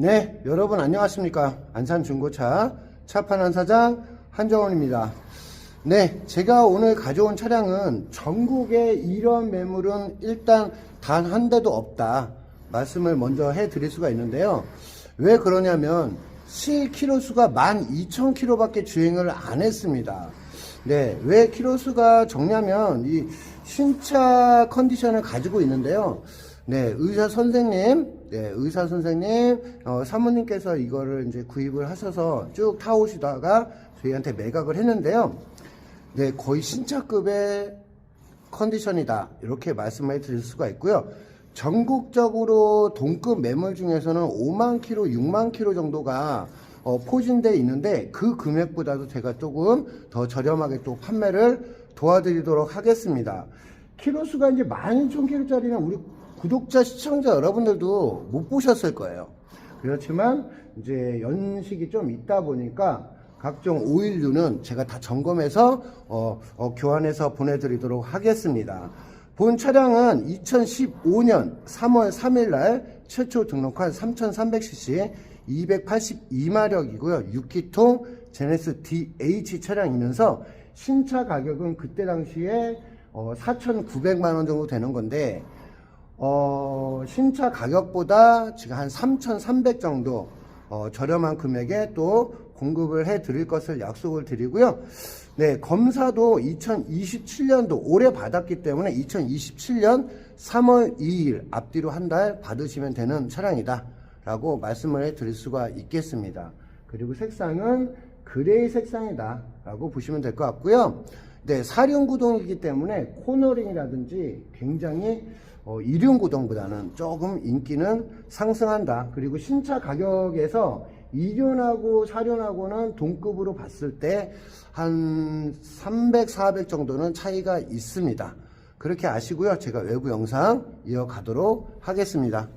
네, 여러분 안녕하십니까. 안산 중고차 차판한 사장 한정원입니다. 네, 제가 오늘 가져온 차량은 전국에 이런 매물은 일단 단 한 대도 없다. 말씀을 먼저 해 드릴 수가 있는데요. 왜 그러냐면 실키로수가 12,000km밖에 주행을 안 했습니다. 네, 왜 키로수가 적냐면 이 신차 컨디션을 가지고 있는데요. 네, 의사 선생님, 네, 의사 선생님, 어, 사모님께서 이거를 이제 구입을 하셔서 쭉 타오시다가 저희한테 매각을 했는데요. 네, 거의 신차급의 컨디션이다. 이렇게 말씀을 드릴 수가 있고요. 전국적으로 동급 매물 중에서는 5만 킬로, 6만 킬로 정도가 어, 포진돼 있는데 그 금액보다도 제가 조금 더 저렴하게 또 판매를 도와드리도록 하겠습니다. 키로수가 이제 12,000킬로짜리는 우리 구독자, 시청자 여러분들도 못 보셨을 거예요. 그렇지만 이제 연식이 좀 있다 보니까 각종 오일류는 제가 다 점검해서 어, 어, 교환해서 보내드리도록 하겠습니다. 본 차량은 2015년 3월 3일 날 최초 등록한 3300cc 282마력이고요. 6기통 제네스 DH 차량이면서 신차 가격은 그때 당시에 어, 4,900만 원 정도 되는 건데 어, 신차 가격보다 지금 한 3,300 정도 어, 저렴한 금액에 또 공급을 해 드릴 것을 약속을 드리고요. 네, 검사도 2027년도 올해 받았기 때문에 2027년 3월 2일 앞뒤로 한 달 받으시면 되는 차량이다. 라고 말씀을 해 드릴 수가 있겠습니다. 그리고 색상은 그레이 색상이다. 라고 보시면 될 것 같고요. 네, 사륜구동이기 때문에 코너링이라든지 굉장히 어, 이륜구동보다는 조금 인기는 상승한다. 그리고 신차 가격에서 2륜하고 4륜하고는 동급으로 봤을 때 한 300, 400 정도는 차이가 있습니다. 그렇게 아시고요. 제가 외부 영상 이어가도록 하겠습니다.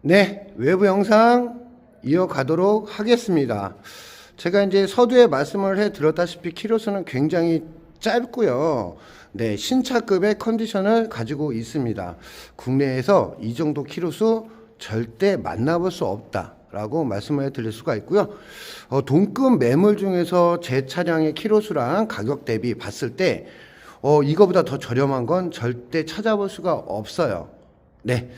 네, 외부 영상 이어가도록 하겠습니다. 제가 이제 서두에 말씀을 해 드렸다시피 키로수는 굉장히 짧고요. 네, 신차급의 컨디션을 가지고 있습니다. 국내에서 이 정도 키로수 절대 만나볼 수 없다 라고 말씀을 드릴 수가 있고요. 어, 동급 매물 중에서 제 차량의 키로수랑 가격 대비 봤을 때 어, 이거보다 더 저렴한 건 절대 찾아볼 수가 없어요. 네.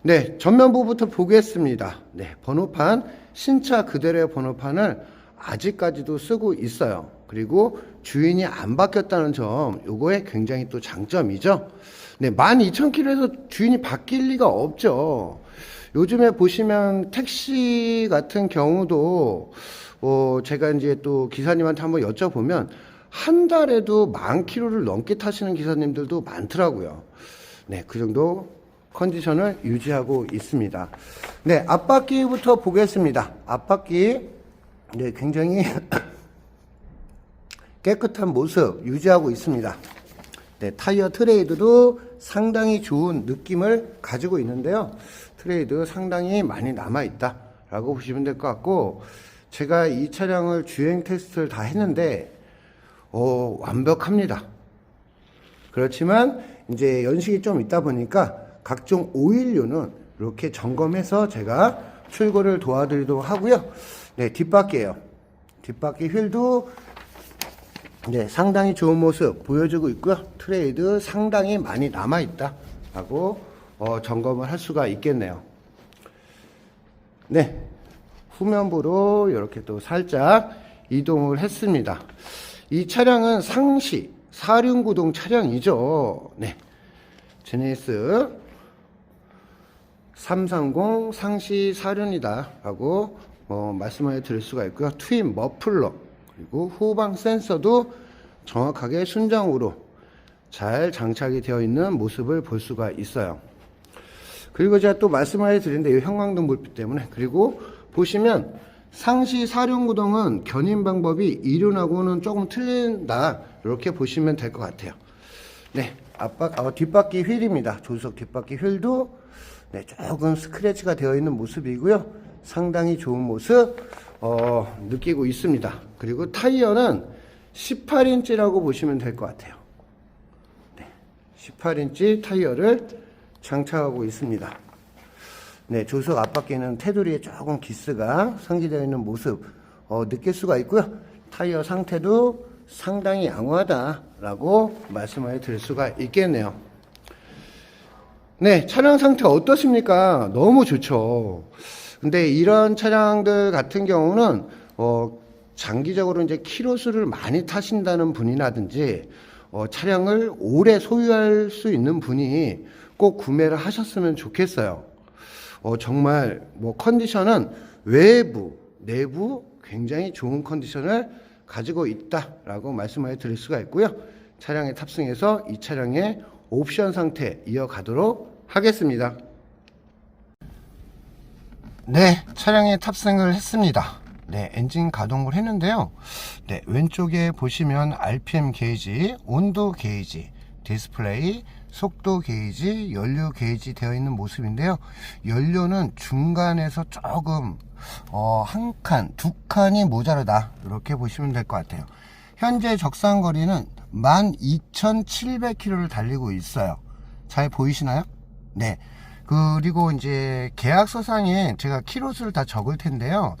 네, 전면부부터 보겠습니다. 네, 번호판, 신차 그대로의 번호판을 아직까지도 쓰고 있어요. 그리고 주인이 안 바뀌었다는 점, 요거에 굉장히 또 장점이죠. 네, 12,000km에서 주인이 바뀔 리가 없죠. 요즘에 보시면 택시 같은 경우도, 어, 제가 이제 또 기사님한테 한번 여쭤보면, 한 달에도 만 킬로를 넘게 타시는 기사님들도 많더라고요. 네, 그 정도 컨디션을 유지하고 있습니다. 네, 앞바퀴부터 보겠습니다. 앞바퀴, 네, 굉장히 깨끗한 모습 유지하고 있습니다. 네, 타이어 트레이드도 상당히 좋은 느낌을 가지고 있는데요. 트레이드 상당히 많이 남아있다. 라고 보시면 될 것 같고, 제가 이 차량을 주행 테스트를 다 했는데, 어, 완벽합니다. 그렇지만, 이제 연식이 좀 있다 보니까, 각종 오일류는 이렇게 점검해서 제가 출고를 도와드리도록 하고요. 네, 뒷바퀴에요. 뒷바퀴 휠도 네, 상당히 좋은 모습 보여주고 있고요. 트레이드 상당히 많이 남아 있다. 라고 어, 점검을 할 수가 있겠네요. 네, 후면부로 이렇게 또 살짝 이동을 했습니다. 이 차량은 상시 사륜구동 차량이죠. 네, 제네시스 330 상시 사륜이다 라고 뭐 말씀을 드릴 수가 있고요. 트윈 머플러 그리고 후방 센서도 정확하게 순정으로 잘 장착이 되어 있는 모습을 볼 수가 있어요. 그리고 제가 또 말씀을 드리는데 이 형광등 불빛 때문에 그리고 보시면 상시 사륜 구동은 견인 방법이 이륜하고는 조금 틀린다 이렇게 보시면 될 것 같아요. 네, 앞바 어, 뒷바퀴 휠입니다. 조수석 뒷바퀴 휠도 네, 조금 스크래치가 되어 있는 모습이고요. 상당히 좋은 모습 어, 느끼고 있습니다. 그리고 타이어는 18인치라고 보시면 될 것 같아요. 네, 18인치 타이어를 장착하고 있습니다. 네, 조석 앞바퀴는 테두리에 조금 기스가 상기되어 있는 모습 어, 느낄 수가 있고요. 타이어 상태도 상당히 양호하다라고 말씀을 드릴 수가 있겠네요. 네, 차량 상태 어떻습니까? 너무 좋죠. 근데 이런 차량들 같은 경우는 어, 장기적으로 이제 키로수를 많이 타신다는 분이라든지 어, 차량을 오래 소유할 수 있는 분이 꼭 구매를 하셨으면 좋겠어요. 어, 정말 뭐 컨디션은 외부, 내부 굉장히 좋은 컨디션을 가지고 있다라고 말씀을 드릴 수가 있고요. 차량에 탑승해서 이 차량의 옵션 상태 이어가도록 하겠습니다. 네, 차량에 탑승을 했습니다. 네, 엔진 가동을 했는데요. 네, 왼쪽에 보시면 RPM 게이지, 온도 게이지, 디스플레이, 속도 게이지, 연료 게이지 되어 있는 모습인데요. 연료는 중간에서 조금 어, 한 칸, 두 칸이 모자르다. 이렇게 보시면 될 것 같아요. 현재 적상 거리는 12,700km를 달리고 있어요. 잘 보이시나요? 네. 그리고 이제 계약서상에 제가 키로수를 다 적을 텐데요.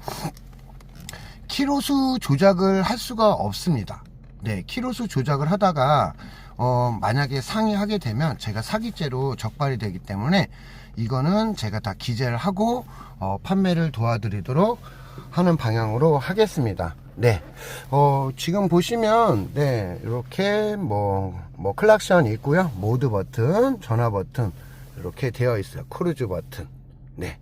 키로수 조작을 할 수가 없습니다. 네, 키로수 조작을 하다가 어, 만약에 상의하게 되면 제가 사기죄로 적발이 되기 때문에 이거는 제가 다 기재를 하고 어, 판매를 도와드리도록 하는 방향으로 하겠습니다. 네, 어, 지금 보시면 네 이렇게 뭐, 뭐 클락션 있고요, 모드 버튼, 전화 버튼 이렇게 되어 있어요. 크루즈 버튼, 네.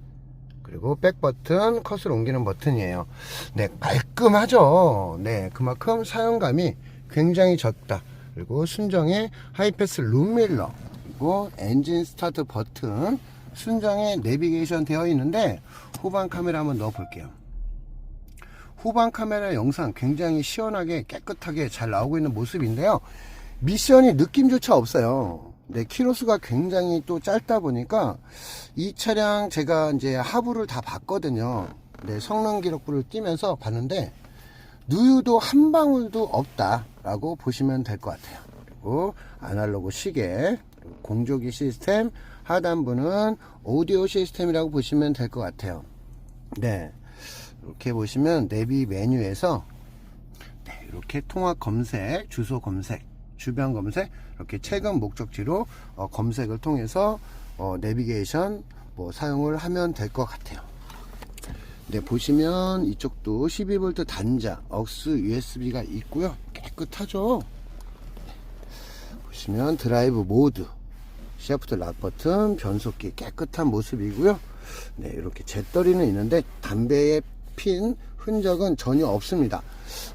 그리고 백 버튼, 컷을 옮기는 버튼이에요. 네, 깔끔하죠. 네, 그만큼 사용감이 굉장히 적다. 그리고 순정의 하이패스 룸밀러, 그리고 엔진 스타트 버튼, 순정의 내비게이션 되어 있는데 후방 카메라 한번 넣어 볼게요. 후방 카메라 영상 굉장히 시원하게 깨끗하게 잘 나오고 있는 모습인데요. 미션이 느낌조차 없어요. 네, 키로수가 굉장히 또 짧다 보니까 이 차량 제가 이제 하부를 다 봤거든요. 네, 성능 기록부를 띄면서 봤는데 누유도 한 방울도 없다라고 보시면 될 것 같아요. 그리고 아날로그 시계, 공조기 시스템, 하단부는 오디오 시스템이라고 보시면 될 것 같아요. 네, 이렇게 보시면 내비 메뉴에서 네, 이렇게 통합 검색, 주소 검색, 주변 검색, 이렇게 최근 목적지로 어, 검색을 통해서 어, 내비게이션 뭐 사용을 하면 될 것 같아요. 네, 보시면 이쪽도 12V 단자, 억스 USB가 있고요. 깨끗하죠? 네. 보시면 드라이브 모드, 시프트 락 버튼, 변속기 깨끗한 모습이고요. 네, 이렇게 잿더리는 있는데 담배에 핀 흔적은 전혀 없습니다.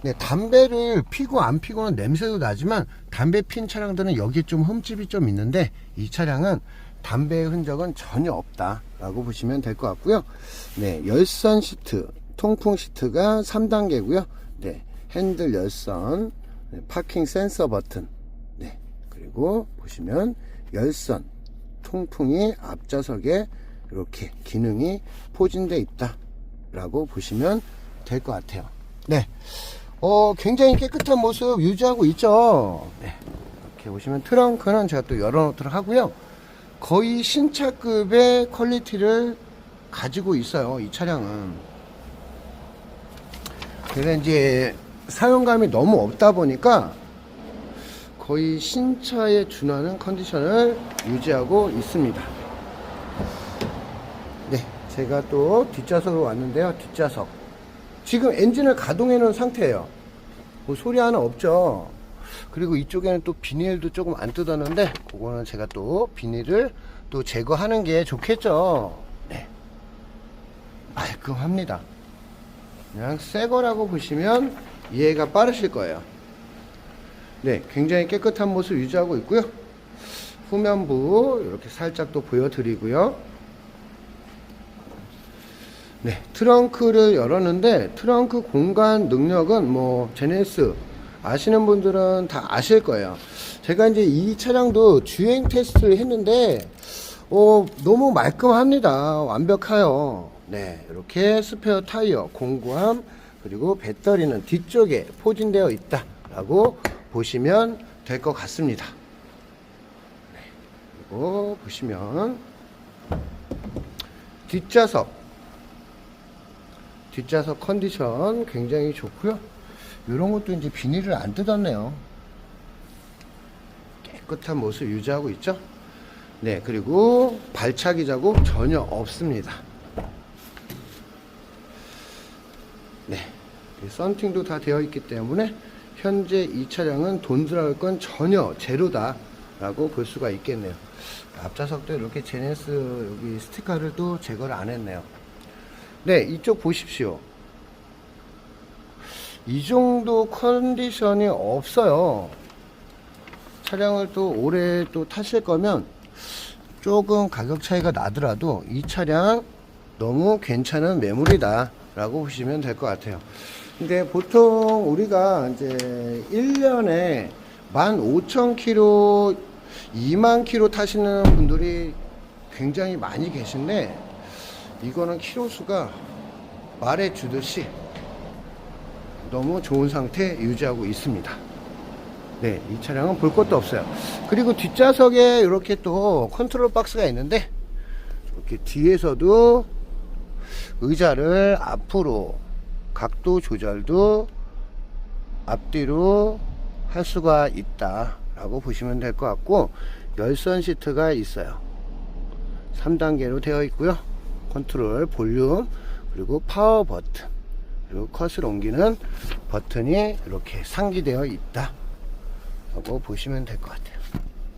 네, 담배를 피고 안 피고는 냄새도 나지만 담배 핀 차량들은 여기에 좀 흠집이 좀 있는데 이 차량은 담배의 흔적은 전혀 없다라고 보시면 될 것 같고요. 네, 열선 시트, 통풍 시트가 3단계고요. 네, 핸들 열선, 네, 파킹 센서 버튼, 네, 그리고 보시면 열선, 통풍이 앞좌석에 이렇게 기능이 포진되어 있다라고 보시면 될 것 같아요. 네, 어, 굉장히 깨끗한 모습 유지하고 있죠. 네, 이렇게 보시면 트렁크는 제가 또 열어놓도록 하고요. 거의 신차급의 퀄리티를 가지고 있어요. 이 차량은. 그래서 이제 사용감이 너무 없다 보니까 거의 신차에 준하는 컨디션을 유지하고 있습니다. 네, 제가 또 뒷좌석으로 왔는데요. 뒷좌석. 지금 엔진을 가동해 놓은 상태예요. 뭐 소리 하나 없죠. 그리고 이쪽에는 또 비닐도 조금 안 뜯었는데 그거는 제가 또 비닐을 또 제거하는 게 좋겠죠. 네. 깔끔합니다. 그냥 새 거라고 보시면 이해가 빠르실 거예요. 네, 굉장히 깨끗한 모습 유지하고 있고요. 후면부 이렇게 살짝 또 보여드리고요. 네, 트렁크를 열었는데 트렁크 공간 능력은 뭐 제네스 아시는 분들은 다 아실 거예요. 제가 이제 이 차량도 주행 테스트를 했는데 어, 너무 말끔합니다. 완벽해요. 네, 이렇게 스페어 타이어 공구함 그리고 배터리는 뒤쪽에 포진되어 있다라고 보시면 될 것 같습니다. 네, 그리고 보시면 뒷좌석 뒷좌석 컨디션 굉장히 좋고요. 이런 것도 이제 비닐을 안 뜯었네요. 깨끗한 모습 유지하고 있죠? 네 그리고 발차기 자국 전혀 없습니다. 네 썬팅도 다 되어 있기 때문에 현재 이 차량은 돈 들어갈 건 전혀 제로다 라고 볼 수가 있겠네요. 앞좌석도 이렇게 제네스 여기 스티커를 또 제거를 안 했네요 네 이쪽 보십시오. 이 정도 컨디션이 없어요. 차량을 또 오래 또 타실 거면 조금 가격 차이가 나더라도 이 차량 너무 괜찮은 매물이다 라고 보시면 될 것 같아요. 근데 보통 우리가 이제 1년에 15,000km 2만 킬로 타시는 분들이 굉장히 많이 계신데 이거는 키로 수가 말해 주듯이 너무 좋은 상태 유지하고 있습니다. 네, 이 차량은 볼 것도 없어요. 그리고 뒷좌석에 이렇게 또 컨트롤 박스가 있는데 이렇게 뒤에서도 의자를 앞으로 각도 조절도 앞뒤로 할 수가 있다 라고 보시면 될 것 같고 열선 시트가 있어요 3단계로 되어 있고요 컨트롤 볼륨 그리고 파워 버튼 그리고 컷을 옮기는 버튼이 이렇게 상기되어 있다. 라고 보시면 될 것 같아요.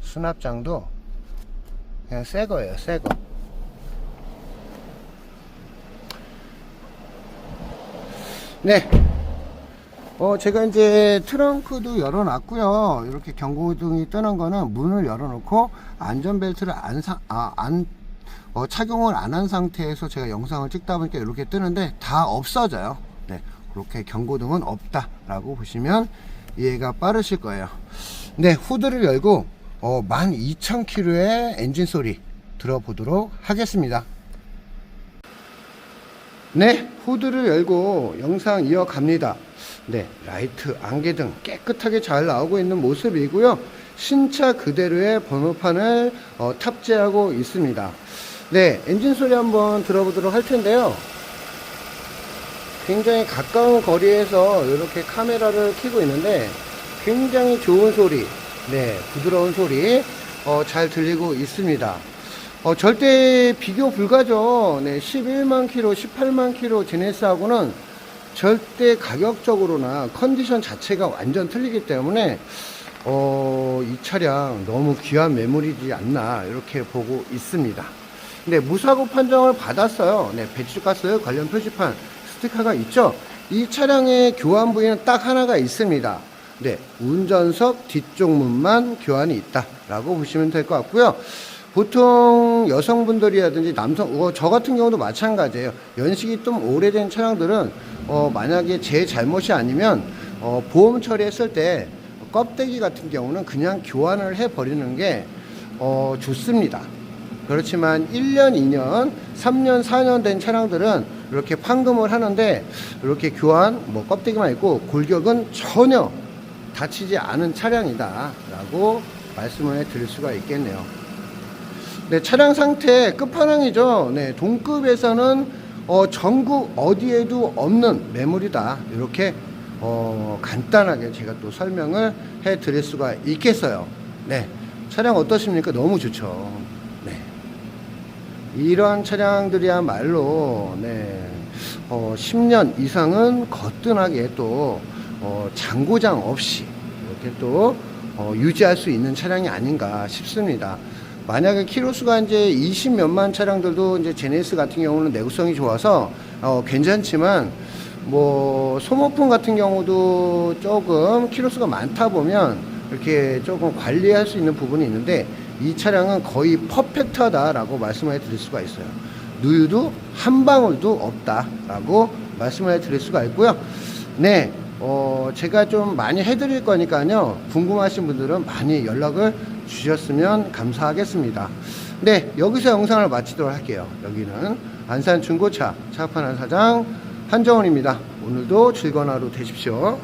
수납장도 그냥 새 거예요 새거. 네. 어, 제가 이제 트렁크도 열어놨고요. 이렇게 경고등이 뜨는 거는 문을 열어놓고 안전벨트를 안, 사, 아, 안, 어, 착용을 안 한 상태에서 제가 영상을 찍다 보니까 이렇게 뜨는데 다 없어져요. 네. 그렇게 경고등은 없다 라고 보시면 이해가 빠르실 거예요. 네. 후드를 열고, 어, 12,000km의 엔진 소리 들어보도록 하겠습니다. 네, 후드를 열고 영상 이어갑니다. 네, 라이트, 안개등 깨끗하게 잘 나오고 있는 모습이고요. 신차 그대로의 번호판을 어, 탑재하고 있습니다. 네, 엔진 소리 한번 들어보도록 할 텐데요. 굉장히 가까운 거리에서 이렇게 카메라를 켜고 있는데 굉장히 좋은 소리, 네, 부드러운 소리 어, 잘 들리고 있습니다. 어, 절대 비교 불가죠. 네, 11만 킬로, 18만 킬로 제네스하고는 절대 가격적으로나 컨디션 자체가 완전 틀리기 때문에 어, 이 차량 너무 귀한 매물이지 않나 이렇게 보고 있습니다. 네, 무사고 판정을 받았어요. 네, 배출가스 관련 표지판 스티커가 있죠. 이 차량의 교환 부위는 딱 하나가 있습니다. 네, 운전석 뒤쪽 문만 교환이 있다라고 보시면 될 것 같고요. 보통 여성분들이라든지 남성, 어, 저 같은 경우도 마찬가지예요. 연식이 좀 오래된 차량들은 어, 만약에 제 잘못이 아니면 어, 보험 처리했을 때 껍데기 같은 경우는 그냥 교환을 해버리는 게 어, 좋습니다. 그렇지만 1년, 2년, 3년, 4년 된 차량들은 이렇게 판금을 하는데 이렇게 교환, 뭐 껍데기만 있고 골격은 전혀 다치지 않은 차량이다 라고 말씀을 드릴 수가 있겠네요. 네, 차량 상태 끝판왕이죠. 네, 동급에서는 어, 전국 어디에도 없는 매물이다. 이렇게 어, 간단하게 제가 또 설명을 해 드릴 수가 있겠어요. 네, 차량 어떠십니까? 너무 좋죠. 네. 이러한 차량들이야말로 네, 어, 10년 이상은 거뜬하게 또 어, 장고장 없이 이렇게 또 어, 유지할 수 있는 차량이 아닌가 싶습니다. 만약에 키로수가 이제 20 몇만 차량들도 이제 제네스 같은 경우는 내구성이 좋아서 어, 괜찮지만 뭐 소모품 같은 경우도 조금 키로수가 많다 보면 이렇게 조금 관리할 수 있는 부분이 있는데 이 차량은 거의 퍼펙트하다라고 말씀을 드릴 수가 있어요. 누유도 한 방울도 없다라고 말씀을 드릴 수가 있고요. 네, 어, 제가 좀 많이 해드릴 거니까요. 궁금하신 분들은 많이 연락을 주셨으면 감사하겠습니다. 네, 여기서 영상을 마치도록 할게요. 여기는 안산 중고차 차판한 사장 한정원입니다. 오늘도 즐거운 하루 되십시오.